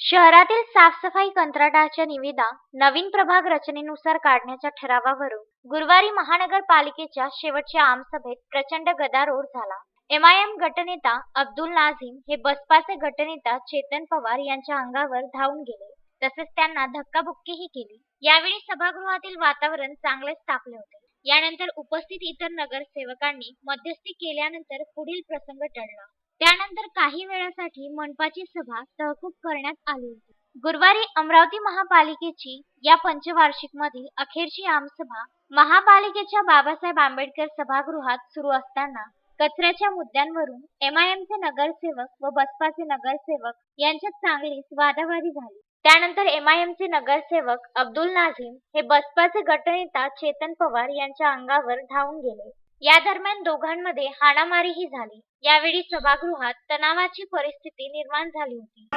शहरातील साफसफाई कंत्राटाच्या निविदा नवीन प्रभाग रचनेनुसार काढण्याच्या ठरावावरून गुरुवारी महानगरपालिकेच्या शेवटच्या आमसभेत प्रचंड गदारोळ झाला. एमआयएम गटनेता अब्दुल नाझीम हे बसपाचे गटनेता चेतन पवार यांच्या अंगावर धावून गेले. तसेच त्यांना धक्काबुक्कीही केली. यावेळी सभागृहातील वातावरण चांगलेच तापले होते. यानंतर उपस्थित इतर नगरसेवकांनी मध्यस्थी केल्यानंतर पुढील प्रसंग टळला. त्यानंतर काही वेळासाठी मनपाची सभा तहकूब करण्यात आली होती. गुरुवारी अमरावती महापालिकेची या पंचवार्षिक मधील अखेरची आमसभा महापालिकेच्या बाबासाहेब आंबेडकर सभागृहात सुरू असताना कचऱ्याच्या मुद्द्यांवरून एमआयएमचे नगरसेवक व बसपाचे नगरसेवक यांच्यात चांगलीच वादावादी झाली. त्यानंतर एमआयएमचे नगरसेवक अब्दुल नाझीम हे बसपाचे गटनेता चेतन पवार यांच्या अंगावर धावून गेले. या दरम्यान दोघांमध्ये हाणामारीही झाली. यावेळी सभागृहात तणावाची परिस्थिती निर्माण झाली होती.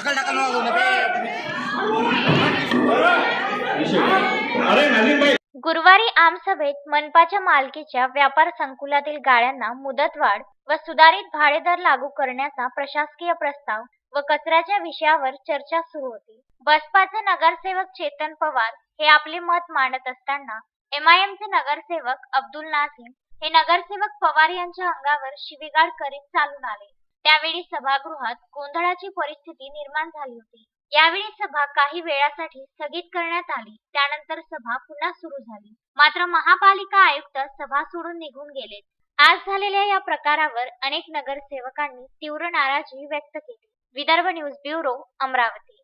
ढकल ढकल गुरुवारी आमसभेत मनपाच्या मालकीच्या व्यापार संकुलातील गाड्यांना मुदतवाढ व सुधारित भाडेदर लागू करण्याचा प्रशासकीय प्रस्ताव व कचऱ्याच्या विषयावर चर्चा सुरू होती. बसपाचे नगरसेवक चेतन पवार हे आपले मत मांडत असताना एमआयएमचे नगरसेवक अब्दुल नाझीम हे नगरसेवक पवार यांच्या अंगावर शिवीगाळ करीत चालून आले. त्यावेळी सभागृहात गोंधळाची परिस्थिती निर्माण झाली होती. यावेळी सभा काही वेळासाठी स्थगित करण्यात आली. त्यानंतर सभा पुन्हा सुरू झाली. मात्र महापालिका आयुक्त सभा सोडून निघून गेले. आज झालेल्या या प्रकारावर अनेक नगरसेवकांनी तीव्र नाराजी व्यक्त केली. Vidarbha news bureau Amravati.